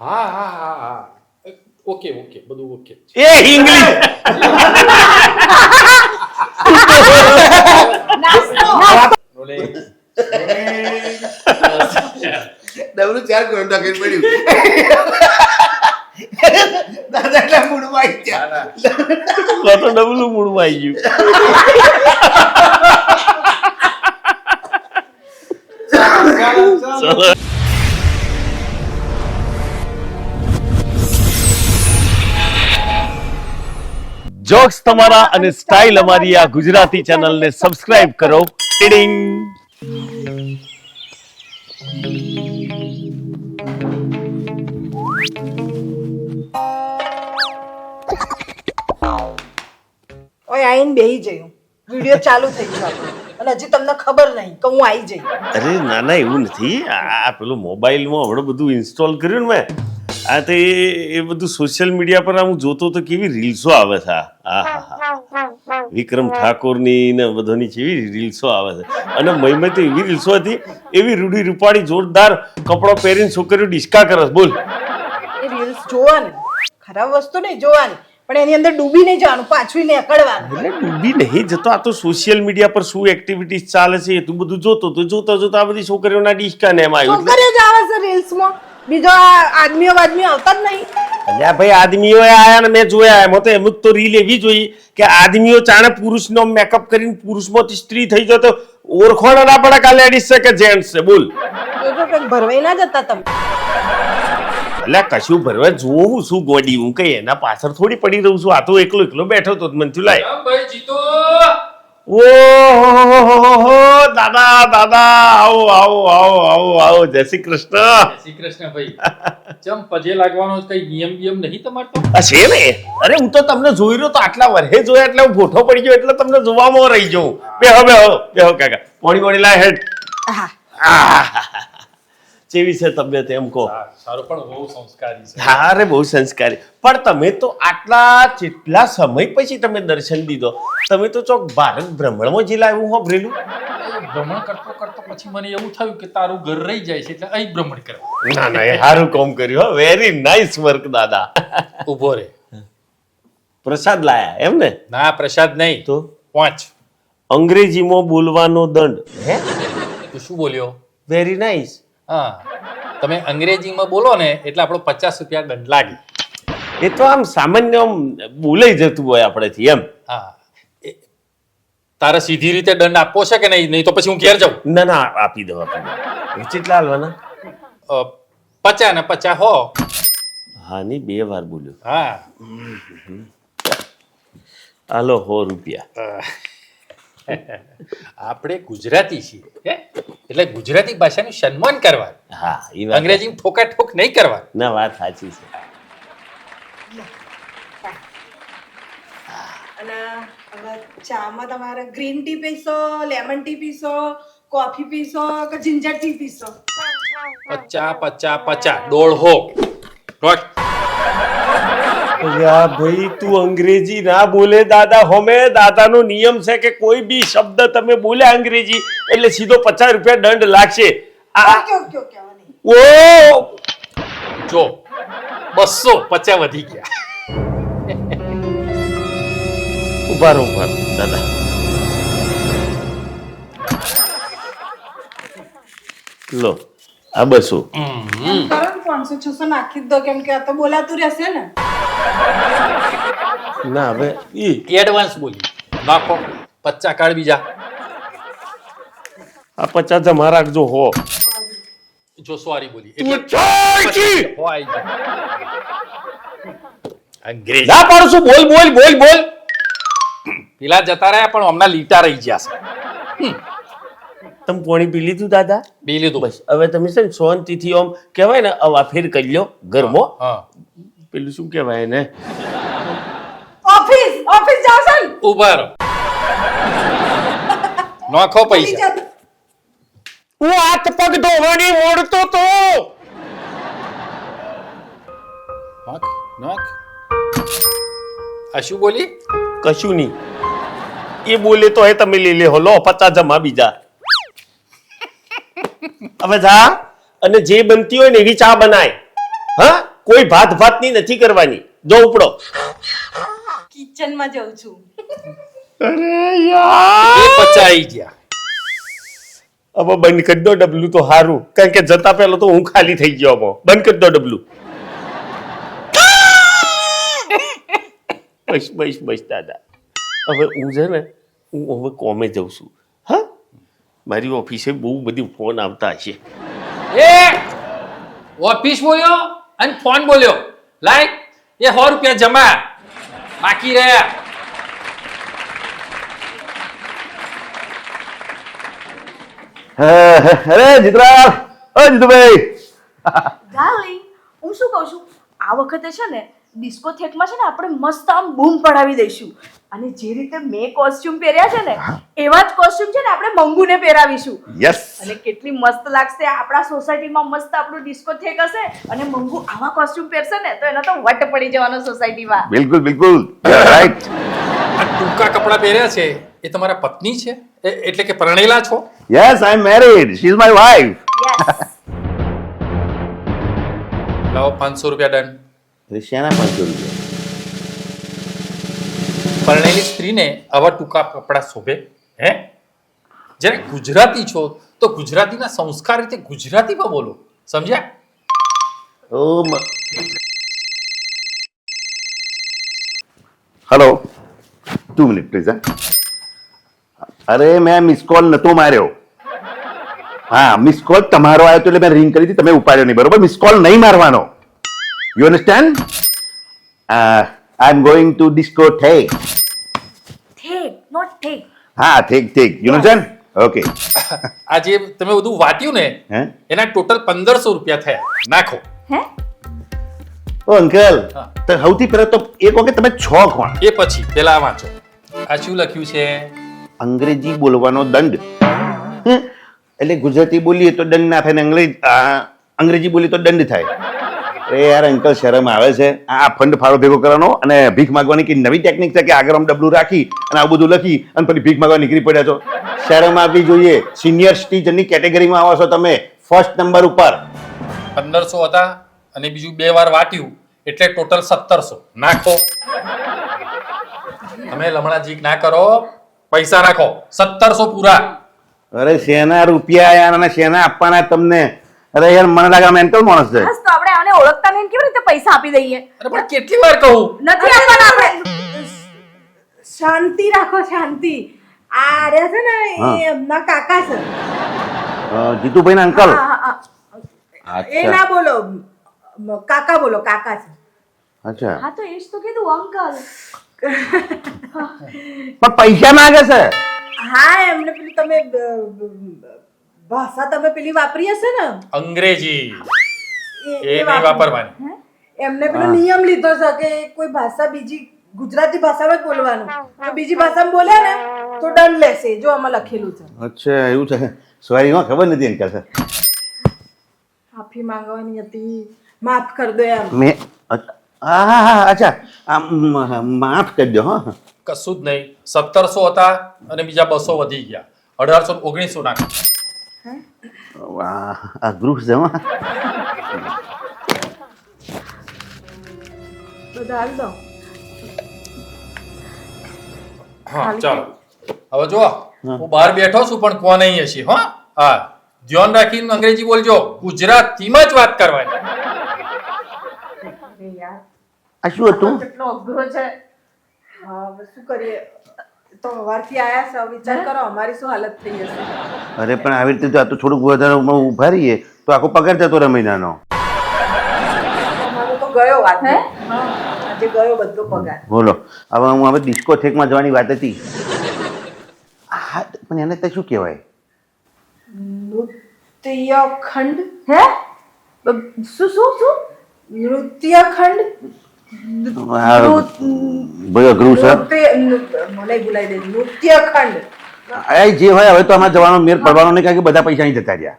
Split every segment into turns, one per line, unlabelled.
હા હા હા હા ઓકે ઓકે બધું ઓકે.
એ ઇંગ્લિશ.
ડબલું ચાર પડ્યું. દાદા એટલા મૂડમાં આવી ગયા.
તો તો ડબલું મૂળમાં આવી ગયું. ચલો. જોક્સ તમારા અને સ્ટાઇલ અમારી આ ગુજરાતી ચેનલને સબસ્ક્રાઇબ કરો. ટીડિંગ
ઓય આઈને બેહી જયું વીડિયો ચાલુ થઈ ગયો અને હજી તમને ખબર નહીં કે હું આવી જઈ.
અરે ના ના એવું નથી. આ પેલું મોબાઈલમાં હમણાં બધું ઇન્સ્ટોલ કર્યું ને મેં. આ તો એ એ બધું સોશિયલ મીડિયા પર હું જોતો તો કેવી રીલ્સો આવે છે. આ. વિક્રમ ઠાકોરની ને બધાની કેવી રીલ્સો આવે છે. અને મહિમે તો એવી રીલ્સો હતી એવી રૂડી રૂપાળી જોરદાર કપડો પહેરીને છોકરીઓ ડિસ્કા કરસ બોલ.
એ રીલ્સ જોવાની. ખરાબ વસ્તુ નહીં જોવાની. પણ એની અંદર ડૂબી નહીં જવાનું પાછું નીકળવાનું.
એટલે ડૂબી નહીં જતો આ તો સોશિયલ મીડિયા પર શું એક્ટિવિટીઝ ચાલે છે એ તું બધું જોતો તો જોતા જોતા આ બધી છોકરીઓના ડિસ્કા ને એમાં આવ્યું.
છોકરીઓ જ આવે છે રીલ્સમાં બીજો આદમીઓ આદમી આવતા જ નહીં.
અલ્યા ભાઈ આદમીઓ આયા ને મેં જોયા એમાં. તો એમ જ તો રીલ એવી જોઈ કે આદમીઓ ચાણે પુરુષનો મેકઅપ કરીને પુરુષમાંથી સ્ત્રી થઈ જાય તો ઓળખોણ ના પડે કે લેડીઝ છે કે જેન્ટ્સ છે? બોલ.
ભરવાઈ ના જતા તમે.
એટલે કશું ભરવા જોવું શું ગોડી હું કઈ એના પાછળ થોડી પડી રહું છું. આ તો એકલો એકલો બેઠો તો મને થયું લાય.
ભાઈ જીતો!
ઓહો દાદા દાદા આવો આવો આવો આવો આવો જય શ્રી કૃષ્ણ.
જય શ્રી કૃષ્ણ ભાઈ. ચમ પજે લાગવાનો કઈ નિયમ નિયમ નહીં તમારે તો
છે ને? અરે હું તો તમને જોઈ રહ્યો તો આટલા વરહે જોયા એટલે હું ગોઠો પડી ગયો એટલે તમને જોવામાં રહી જઉં. બેહો બેહો બેહો કાકા. પોણી પોણી લાય હેડ.
હા.
જેવી છે તબિયત એમ કહો.
સારું પણ બહુ સંસ્કારી છે.
હા અરે બહુ સંસ્કારી. પણ તમે તો આટલા કેટલા સમય પછી તમે દર્શન દીધો તમે તો ચોક ભારત ભ્રમણમાં જિલ્લા એવું હોભરેલું
એ ભ્રમણ કરતો કરતો પછી મને એવું થયું કે તારું ઘર રહી જાય છે એટલે અહીં ભ્રમણ કરવા.
ના ના એ સારું કામ કર્યું વેરી નાઇસ વર્ક દાદા.
ઊભો રે.
પ્રસાદ લાયા એમ ને?
ના પ્રસાદ નહીં.
તો?
પાંચ.
અંગ્રેજીમાં બોલવાનો દંડ. હે
તું શું બોલ્યો?
વેરી નાઇસ
હા. તમે અંગ્રેજીમાં બોલો ને એટલે આપણો પચાસ રૂપિયા દંડ લાગે.
એ તો આમ સામાન્ય આમ બોલાઈ જતું હોય આપણેથી એમ.
હા. તારે સીધી રીતે દંડ આપવો છે કે નહીં? નહીં તો પછી હું ઘેર જાઉં.
ના ના આપી દો આપી દો. કેટલા હાલવાના?
પચા ને પચા હો.
હા ની બે વાર બોલ્યો.
હા.
હાલો હો રૂપિયા.
આપણે ગુજરાતી છીએ? એટલે ગુજરાતી ભાષાનું સન્માન કરવા
હા એ
અંગ્રેજી ઠોકા ઠોક નહીં કરવા
ના વાત સાચી છે.
અને ચામાં તમારે ગ્રીન ટી પીશો લેમન ટી પીશો કોફી પીશો કે જિંજર ટી પીશો?
પચા પચા પચા દોઢો
અલ્યા ભાઈ તું અંગ્રેજી ના બોલે દાદા. હોમે દાદાનો નિયમ છે કે કોઈ બી શબ્દ તમે બોલ્યા અંગ્રેજી એટલે સીધો પચાસ રૂપિયા દંડ લાગશે. આ ઓ!
જો બસો પચા વધી ગયા.
ઊભા રહો ઊભા દાદા. લો. આ બસો.
એમ કરો ને પાંચસો છસો નાખી જ દો કેમ કે આ તો બોલાતું રહેશે ને.
ના હવે ઈ.
એડવાન્સ બોલી. નાખો. પચા કાઢ બીજા.
આ પચાસ જમા રાખજો હો.
જો સોરી બોલી.
તું
એટલે! હો આઈ ગયો.
ના પાડું છું બોલ બોલ બોલ બોલ.
પેલા જતા રહ્યા પણ હમણાં લીટા રહી ગયા છે.
તમે પોણી પી લીધું દાદા?
પી લીધું.
બસ. હવે તમે છે ને શાંતિથી આમ કહેવાય ને અવા ફેર કરી લો
ગરમો.
પેલું શું કહેવાય ને
ઓફિસ ઓફિસ જાવ છો ને?
નોખો પૈસા.
હું હાથ પગ ધોવાની મોડતો તો.
નાખ નાખ. આ શું બોલી?
કશું નહીં. એ બોલે તો એ તમે લઈ લે હોલો પચાસ જમા બીજા. હવે જા. અને જે બનતી હોય ને એવી ચા બનાય. હા? કોઈ ભાત ભાતની નથી કરવાની. દો ઉપડો.
કિચનમાં જઉં છું.
અરે યાર!
પચાઈ ગયા.
હવે બંધ કરી દો ડબલું તો સારું કારણ કે જતા પહેલા તો હું ખાલી થઈ ગયો અમો બંધ કરી દો ડબલું. બસ બસ બસ દાદા. હવે હું છે ને હું હવે કોમે જઉં છું. મારી ઓફિસે બહુ બધી ફોન આવતા હશે.
એ! ઓફિસ બોલ્યો અને ફોન બોલ્યો. લાઈક એ સો રૂપિયા જમા. બાકી રહ્યા
અરે જીતરા ઓ જીતુભાઈ!
ડાર્લિંગ હું શું કહું છું? આ વખતે છે ને ડિસ્કોથેકમાં છે ને આપણે મસ્ત આમ બૂમ પડાવી દઈશું. અને જે રીતે મેં કોસ્ટ્યુમ પહેર્યા છે ને એવા જ કોસ્ટ્યુમ છે ને આપણે મંગુને પહેરાવીશું.
યસ
અને કેટલી મસ્ત લાગશે આપણા સોસાયટીમાં મસ્ત આપણું ડિસ્કોથેક હશે અને મંગુ આવા કોસ્ટ્યુમ પહેરશે ને તો એનો તો વટ પડી જવાનો સોસાયટીમાં
બિલકુલ બિલકુલ. રાઈટ
આ ટૂંકા કપડાં પહેર્યા છે એ તમારા પત્ની છે? એટલે કે પરણેલા છો?
Yes I am married she is my wife
yes
લાવો પાંચસો રૂપિયા દંડ.
અરે શેના પાંચસો રૂપિયા
પરણેલી સ્ત્રીને આવા ટૂંકા કપડાં શોભે હે? જ્યારે ગુજરાતી છો તો ગુજરાતીના સંસ્કાર રીતે ગુજરાતીમાં બોલો સમજ્યા?
ઓ હલો. ટુ મિનિટ પ્લીઝ અરે મેં મિસ કોલ નતો માર્યો. હા મિસ કોલ તમારો આવ્યો તો એટલે મેં રિંગ કરી હતી તમે ઉપાડ્યો નહીં બરોબર? મિસ કોલ નહીં મારવાનો. You understand? Uh, I'm going to discotheque
થેક not થેક
હા ઠીક ઠીક યુ અન્ડરસ્ટેન્ડ ઓકે
આ જે તમે બધું વાટ્યું ને
હે?
એના ટોટલ પંદરસો રૂપિયા થયા. નાખો.
હે?
ઓ અંકલ.
હા.
તો સૌથી પહેલા તો એક વખત તમે છો કોણ?
એ પછી પેલા આ વાંચો. આ શું લખ્યું છે?
અંગ્રેજી બોલવાનો દંડ? એટલે ગુજરાતી બોલીએ તો દંડ ના થાય ને અંગ્રેજી આ, અંગ્રેજી બોલીએ તો દંડ થાય. અરે યાર અંકલ શરમ આવે છે. આ ફંડ ફાળો ભેગો કરવાનો અને ભીખ માંગવાની કે નવી ટેકનિક છે કે આગળ આમ ડબલું રાખી અને આવું બધું લખી અને પછી ભીખ માંગવા નીકળી પડ્યા છો? શરમ આપવી જોઈએ. સિનિયર સિટીઝનની કેટેગરીમાં આવો છો તમે. ફર્સ્ટ નંબર ઉપર.
પંદરસો હતા અને બીજું બે વાર વાટ્યું એટલે ટોટલ સત્તરસો. નાખો. તમે લમણાજીક ના કરો. પૈસા રાખો સત્તરસો પૂરા.
અરે શેના રૂપિયા યાર અને શેના આપવાના તમને? અરે યાર મને લાગે અમે મેન્ટલ માણસ છે.
બસ તો આપણે આને ઓળખતા નહીં કેવી રીતે પૈસા આપી દઈએ?
અરે પણ કેટલી વાર કહું?
નથી આપવાના આપણે.
શાંતિ રાખો શાંતિ. આ રહ્યા છે ને એ એમના કાકા છે.
જીતુભાઈ ના અંકલ?
હા, હા, હા. એ ના બોલો કાકા બોલો કાકા છે.
અચ્છા.
હા તો એ જ તો કીધું અંકલ.
પણ પૈસા માંગે છે.
હા એમને પેલું તમે ભાષા તમે પેલી વાપરી હશે ને?
અંગ્રેજી.
એ-
નહીં વાપરવાની.
એમને પેલો નિયમ લીધો છે કે કોઈ ભાષા બીજી ગુજરાતી ભાષામાં જ બોલવાનું. તો બીજી ભાષામાં બોલે ને તો દંડ લેશે જો આમાં લખેલું છે.
અચ્છા એવું છે. સોરી ખબર નથી અંકલ સર
માફી માંગવાની હતી. માફ કરી દો એમ.
મેં અચ્છા, હા અચ્છા. આ માફ કરી દો હા.
કશું જ નહીં. સત્તરસો હતા અને બીજા બસો વધી ગયા. અઢારસો ઓગણીસો
નાખ્યા. આ ગ્રુપ હા
ચાલો હવે જો હું બહાર બેઠો છું પણ કોણ અહીં હશે હો? હા ધ્યાન રાખીને અંગ્રેજી બોલજો. ગુજરાતીમાં જ વાત કરવાની.
આ શું હતું?
કેટલો અઘરો છે.
હા શું કરીએ? તો સવારથી આયા છે વિચાર કરો અમારી શું હાલત થઈ હશે?
અરે પણ આવી રીતે જો આ તો થોડુંક વધારે ઊભા રહીએ તો આખો પગાર જતો રહે મહિનાનો.
અમારો તો ગયો વાત
હે?
આજે ગયો બધો પગાર.
બોલો હવે હું હવે ડિસ્કો થેકમાં જવાની વાત હતી. હા પણ એને તે શું કહેવાય?
નૃત્ય ખંડ
હે શું શું શું?
નૃત્ય ખંડ
આ ભાઈ અઘરું છે.
નૃત્ય નૃ- મને ભૂલાઈ દે નૃત્ય ખંડ
આ જે હોય હવે તો આમાં જવાનો મેર પડવાનો નહીં કારણ કે બધા પૈસા અહીં જતા રહ્યા.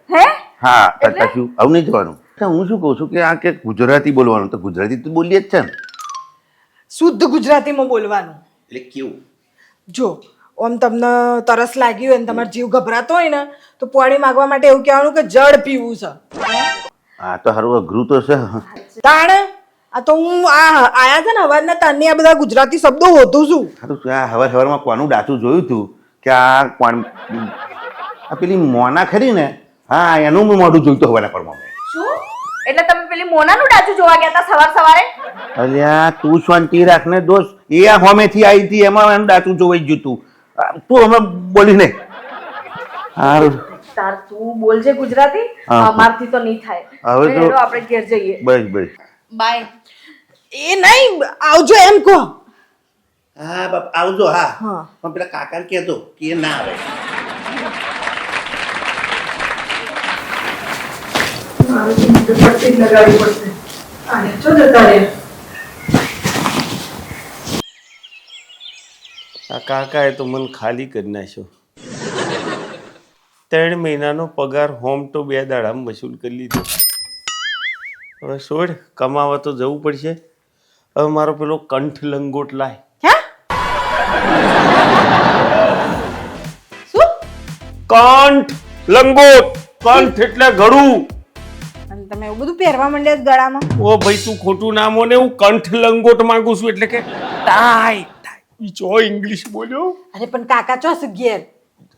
હા?
કશું આવું નહીં જવાનું. હું શું કહું છું કે આ કે ગુજરાતી બોલવાનું તો ગુજરાતી તો બોલીએ જ છે ને.
શુદ્ધ ગુજરાતીમાં બોલવાનું.
એટલે કેવું?
જો આમ તમને તરસ લાગી હોય ને તમારો જીવ ગભરાતો હોય ને તો પાણી માંગવા માટે એવું કહેવાનું કે જળ પીવું છે.
હા તો હારું અઘરું તો છે.
તાણ આ તો હું આ આયા છે ને અવાજના તારની આ બધા ગુજરાતી શબ્દો હોતું છું
હા તું આ હવાર હવારમાં કોનું ડાચું જોયું તું? કે આ કોણ આ પેલી મોના ખરી ને? હા એનું હું મોઢું જોયું હતું હવાના પરમાં
શું? એટલે તમે પેલી મોનાનું ડાચું જોવા ગયા હતા સવાર સવારે?
અલ્યા તું શાંતિ રાખ ને દોસ્ત. એ આ હોમેથી આવી હતી એમાં એનું ડાચું જોવાઈ ગયું તું. તું હમણાં બોલી ને સારું
તાર તું બોલજે ગુજરાતી અમારથી તો નહીં થાય.
હવે તો-
આપણે ઘેર જઈએ.
બસ બસ.
બાય.
એ નહીં આવજો એમ કહો.
હા બાપ આવજો હા.
હા.
પણ પેલા કાકા કહેતો કે એ ના આવે.
આ કાકાએ તો મન ખાલી કરી નાખ્યો. ત્રણ મહિનાનો પગાર હોમ તો બે દાડામાં વસૂલ કરી લીધો. હવે છોડ કમાવા તો જવું પડશે. હવે મારો પેલો કંઠ લંગોટ લાય.
હે શું?
કંઠ લંગોટ. કંઠ એટલે ગળું.
અને તમે એવું બધું પહેરવા માંડ્યા છો ગળામાં?
ઓ ભાઈ તું ખોટું નામ ને હું કંઠ લંગોટ માંગુ છું એટલે કે ટાઈ ટાઈ ચો ઇંગ્લિશ બોલ્યો.
અરે પણ કાકા ચોસ ઘેર?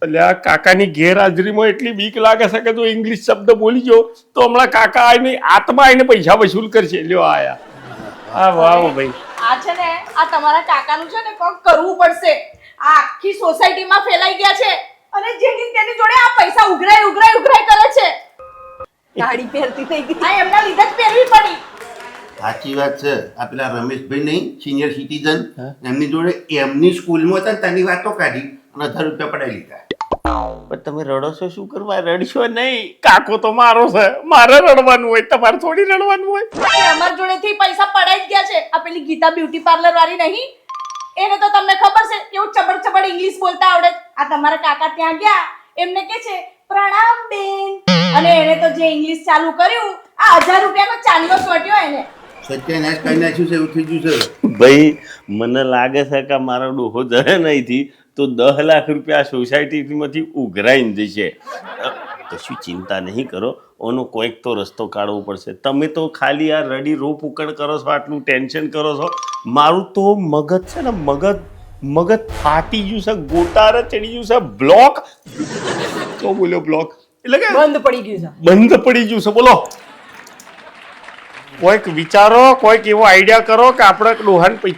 એટલે આ કાકાની ગેરહાજરીમાં એટલી બીક લાગે છે કે જો ઇંગ્લિશ શબ્દ બોલી ગયો તો હમણાં કાકા આવીને આત્મા આવીને પૈસા વસૂલ કરશે. લ્યો આયા. આ વાવ ભાઈ.
આ છે ને આ તમારા કાકાનું છે ને કોક કરવું પડશે. આ આખી સોસાયટીમાં ફેલાઈ ગયા છે. અને જેની તેની જોડે આ પૈસા ઉઘરાય ઉઘરાય ઉઘરાય કરે છે.
ગાડી પહેરતી થઈ ગઈ.
હા એમના લીધે જ પહેરવી પડી.
સાચી વાત છે. આ પેલા રમેશભાઈ નહીં સિનિયર સિટીઝન એમની જોડે એમની સ્કૂલમાં હતા તેની વાતો કાઢી અને હજાર રૂપિયા પડાવી લીધા.
પણ તમે રડો છો શું કરવા? રડશો નહીં. કાકો તો મારો છે. મારે રડવાનું હોય તમારે થોડી રડવાનું હોય.
અમાર જોડેથી પૈસા પડાઈ જ ગયા છે આ પેલી ગીતા બ્યુટી પાર્લર વાળી નહીં. એને તો તમને ખબર છે કેવું ચબડ ચબડ ઇંગ્લિશ બોલતા આવડે આ તમારા કાકા ત્યાં ગયા એમને કે છે પ્રણામ બેન અને એને તો જે ઇંગ્લિશ ચાલુ કર્યું આ હજાર રૂપિયાનો ચાંદલો સોટ્યો એને.
સત્યાનાશ કરી નાખ્યું છે એવું થઈ ગયું છે.
ભાઈ મને લાગે છે કે મારો ડોહો જશે નહીંથી તો દસ લાખ રૂપિયા સોસાયટીમાંથી ઉઘરાઈને જશે. તો કશું ચિંતા નહીં કરો ઓનો કોઈક તો રસ્તો કાઢવો પડશે. તમે તો ખાલી આ રડી રોપ ઉકળ કરો છો આટલું ટેન્શન કરો છો. મારું તો મગજ છે ને મગજ મગજ ફાટી ગયું છે ગોટારે ચડી ગયું છે બ્લોક. તો બોલ્યો બ્લોક? એટલે કે
બંધ પડી ગયું છે.
બંધ પડી ગયું છે બોલો. કોઈક વિચારો કોઈક એવો આઈડિયા કરો કે આપણે ડોહાન પૈ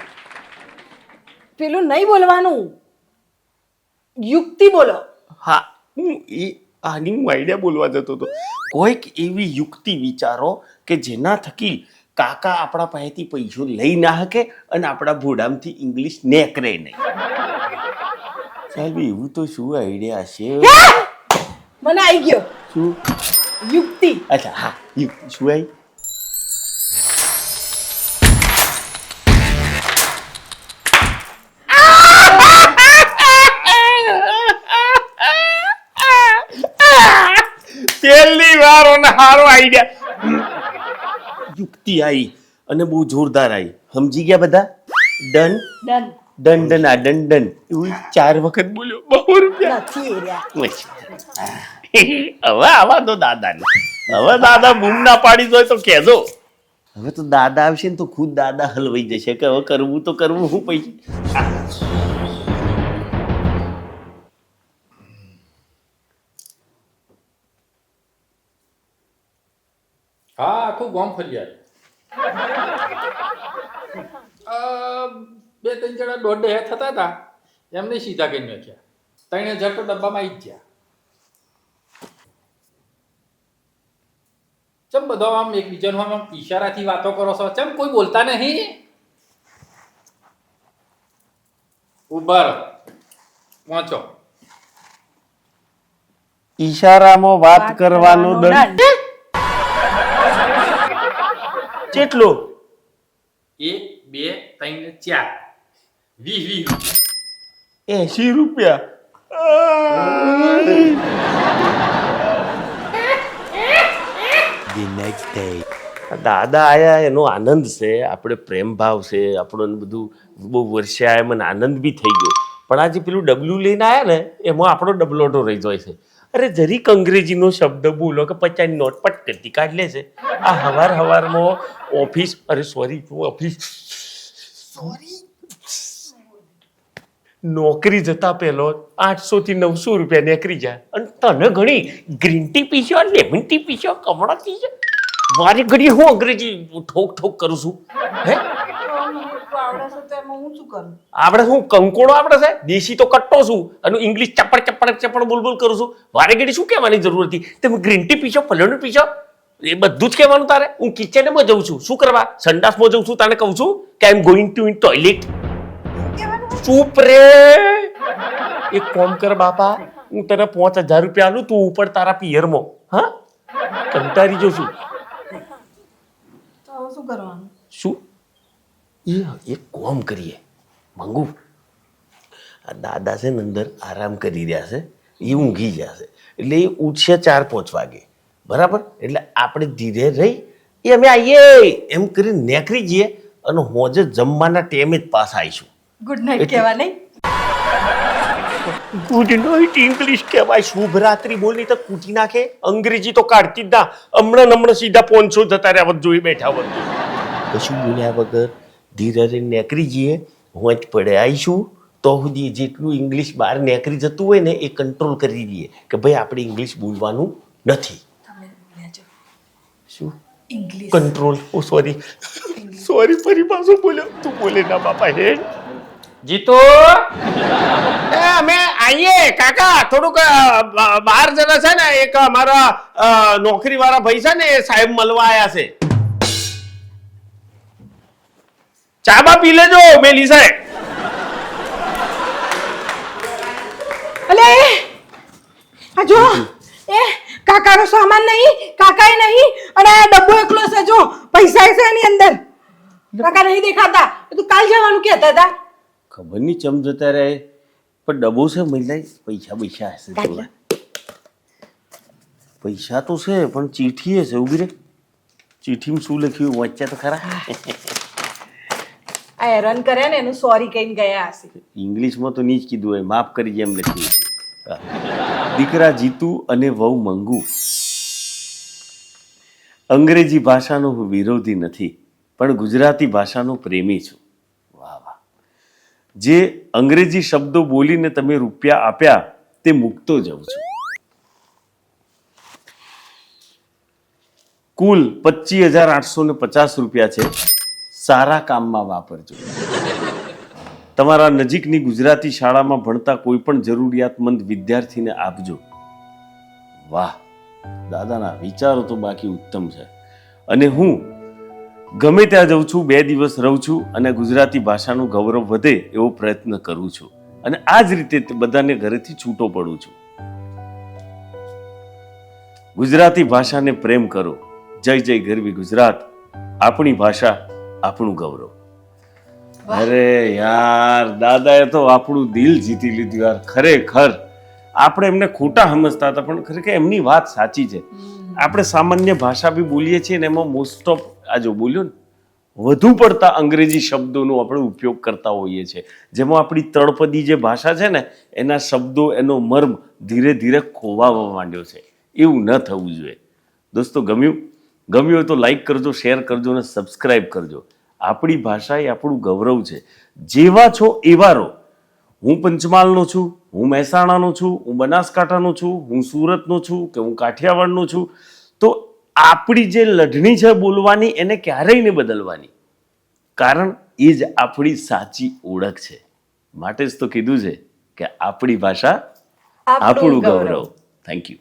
પેલું નહીં બોલવાનું. યુક્તિ બોલો.
હા હું એ આની હું આઈડિયા બોલવા જતો હતો. કોઈક એવી યુક્તિ વિચારો કે જેના થકી કાકા આપણા પાસેથી પૈસો લઈ ના શકે અને આપણા ભોડામથી ઇંગ્લિશ નેકરે નહીં. સાહેબ એવું તો શું આઈડિયા છે?
મને આવી ગયો.
શું?
યુક્તિ.
અચ્છા હા યુક્તિ. શું આવી છેલ્લી ને સારો આઈડિયા યુક્તિ આવી અને બહુ જોરદાર આવી સમજી ગયા બધા? ડન?
ડન.
ડન ડન આ ડન ડન. એવું ચાર વખત બોલ્યો. બહુ રૂપિયા.
નથી
હવે આવા દો દાદાને. હવે દાદા બૂમ ના પાડી દો તો કહેજો. હવે તો દાદા આવશે ને તો ખુદ દાદા હલવાઈ જશે. કે હવે કરવું તો કરવું હું પૈસા
આખું ગામ ફરી અ, બે ત્રણ જણા દોઢ હે થતા હતા. એમને સીધા કરી નાખ્યા. ત્રણે તો ડબ્બામાં આવી ગયા. ચમ બધો આમ એકબીજાનું આમ આમ ઈશારાથી વાતો કરો છો? ચમ કોઈ બોલતા નહીં? ઊભા વાંચો
ઈશારામાં વાત કરવાનું દંડ. કેટલો?
એક બે ત્રણ ને ચાર. વીસ વીસ રૂપિયા.
એસી રૂપિયા. દાદા આયા એનો આનંદ છે આપણે પ્રેમ ભાવ છે આપણોને બધું બહુ વર્ષે આયા મને આનંદ બી થઈ ગયો. પણ આજે પેલું ડબલું લઈને આવ્યા ને એમાં આપણો ડબલોટો રહી જાય છે. અરે જરીક અંગ્રેજીનો શબ્દ બોલો કે પચાસની નોટ પટ કરતી કાઢ છે. આ હવાર હવારમાં ઓફિસ અરે સોરી ઓફિસ. સોરી? નોકરી જતા પહેલો આઠસો થી નવસો રૂપિયા નીકળી જાય. અને તને ઘણી ગ્રીન ટી પીશો લેમન ટી પીશો કમળા પીશો. મારી ઘડી હું અંગ્રેજી ઠોક ઠોક કરું છું? હે
આવડે છે તો એમાં હું શું કરું
આપણે શું કંકોડો આપણે છે? દેશી તો કટ્ટો છું. અને ઇંગ્લિશ ચપડ ચપડ ચપડ બોલ બોલ કરું છું. વારે ઘડી શું કહેવાની જરૂર હતી? તમે ગ્રીન ટી પીશો ફલણું પીશો એ બધું જ કહેવાનું તારે. હું કિચનમાં જઉં છું. શું કરવા? સંડાસમાં જઉં છું તને કહું છું કે I am going to in toilet ચૂપ રે. એક કોમ કર બાપા. હું તને પાંચ હજાર રૂપિયા આલું તું ઉપર તારા પિયરમાં. હા? કંટારી જઉં છું.
શું કરવાનું?
શું? એ એક કોમ કરીએ. મંગુ. આ દાદા છે ને અંદર આરામ કરી રહ્યા છે. એ ઊંઘી જશે એટલે એ ઉઠશે ચાર પાંચ વાગે. બરાબર? એટલે આપણે ધીરે રહી. એ અમે આવીએ એમ કરીને નેકરી જઈએ અને હોજે જમવાના ટાઈમે જ પાસ આવીશું.
ગુડ નાઇટ કહેવા નહીં?
ગુડ નાઇટ ઇંગ્લિશ કહેવાય. શુભ રાત્રિ બોલી તો કૂટી નાખે. અંગ્રેજી તો કાઢતી જ ના. હમણાં હમણાં સીધા પોનસો જતા રહ્યા. જોઈ બેઠા બધું કશું બોલ્યા વગર ધીરે નેકરી જઈએ હું જ પડે આવીશું તો સુધી જેટલું ઇંગ્લિશ બહાર નેકરી જતું હોય ને એ કંટ્રોલ કરી દઈએ કે ભાઈ આપણે ઇંગ્લિશ બોલવાનું નથી. શું?
ઇંગ્લિશ.
કંટ્રોલ ઓ સોરી સોરી ફરી પાછું બોલ્યો. તું બોલે ના બાપા હે?
જીતો!
એ અમે આવીએ કાકા થોડુંક બહાર જરા છે ને એક અમારા નોકરી વાળા ભાઈ છે ને એ સાહેબ મળવા આવ્યા છે. ચા બા પી લેજો મેલી સાહેબ
અલે આ જો એ કાકાનો સામાન નહીં કાકાએ નહીં અને આ ડબ્બો એકલો છે જો પૈસા છે એની અંદર. કાકા નહીં દેખાતા. તું કાલ જવાનું કહેતા હતા.
ખબર નહીં ચમ જતા રહે. પણ ડબ્બો છે મહિલા પૈસા પૈસા હશે થોડા પૈસા તો છે પણ ચીઠી હશે ઊભી રે. ચીઠીમાં શું લખ્યું? વાંચ્યા તો ખરા.
આ હેરાન કર્યા ને એનું સોરી કહીને ગયા હશે.
ઇંગ્લિશમાં તો નહીં કીધું હોય, માફ કરી જેમ લખ્યું છે. દીકરા જીતુ અને વહુ મંગુ. અંગ્રેજી ભાષાનો હું વિરોધી નથી, પણ ગુજરાતી ભાષાનો પ્રેમી છું. વાહ વાહ. જે અંગ્રેજી શબ્દો બોલીને તમે રૂપિયા આપ્યા, તે મૂકતો જાઉં છું. કુલ પચીસ હજાર આઠસો ને પચાસ રૂપિયા છે. સારા કામમાં વાપરજો. તમારા નજીકની ગુજરાતી શાળામાં ભણતા કોઈ પણ જરૂરિયાતમંદ વિદ્યાર્થીને આપજો. વાહ, દાદાના વિચારો તો બાકી ઉત્તમ છે. અને હું ગમે ત્યાં જઉં છું, બે દિવસ રહું છું અને ગુજરાતી ભાષાનું ગૌરવ વધે એવો પ્રયત્ન કરું છું. અને આ જ રીતે બધાને ઘરેથી છૂટો પડું છું. ગુજરાતી ભાષાને પ્રેમ કરો. જય જય ગરવી ગુજરાત. આપણી ભાષા આપણું ગૌરવ. અરે યાર દાદાએ તો આપણું દિલ જીતી લીધું યાર ખરેખર. આપણે એમને ખોટા સમજતા હતા પણ ખરેખર એમની વાત સાચી છે. આપણે સામાન્ય ભાષા બી બોલીએ છીએ ને એમાં મોસ્ટ ઓફ આ જો બોલ્યો ને વધુ પડતા અંગ્રેજી શબ્દોનો આપણે ઉપયોગ કરતા હોઈએ છીએ. જેમાં આપણી તળપદી જે ભાષા છે ને એના શબ્દો એનો મર્મ ધીરે ધીરે ખોવાવા માંડ્યો છે. એવું ન થવું જોઈએ. દોસ્તો ગમ્યું? ગમ્યું હોય તો લાઈક કરજો શેર કરજો અને સબસ્ક્રાઈબ કરજો. આપણી ભાષા એ આપણું ગૌરવ છે. જેવા છો એવા રહો. હું પંચમહાલનો છું હું મહેસાણાનો છું હું બનાસકાંઠાનો છું હું સુરતનો છું કે હું કાઠિયાવાડનો છું તો આપણી જે લઢણી છે બોલવાની એને ક્યારેય નહીં બદલવાની. કારણ એ જ આપણી સાચી ઓળખ છે. માટે જ તો કીધું છે કે આપણી ભાષા આપણું ગૌરવ. Thank you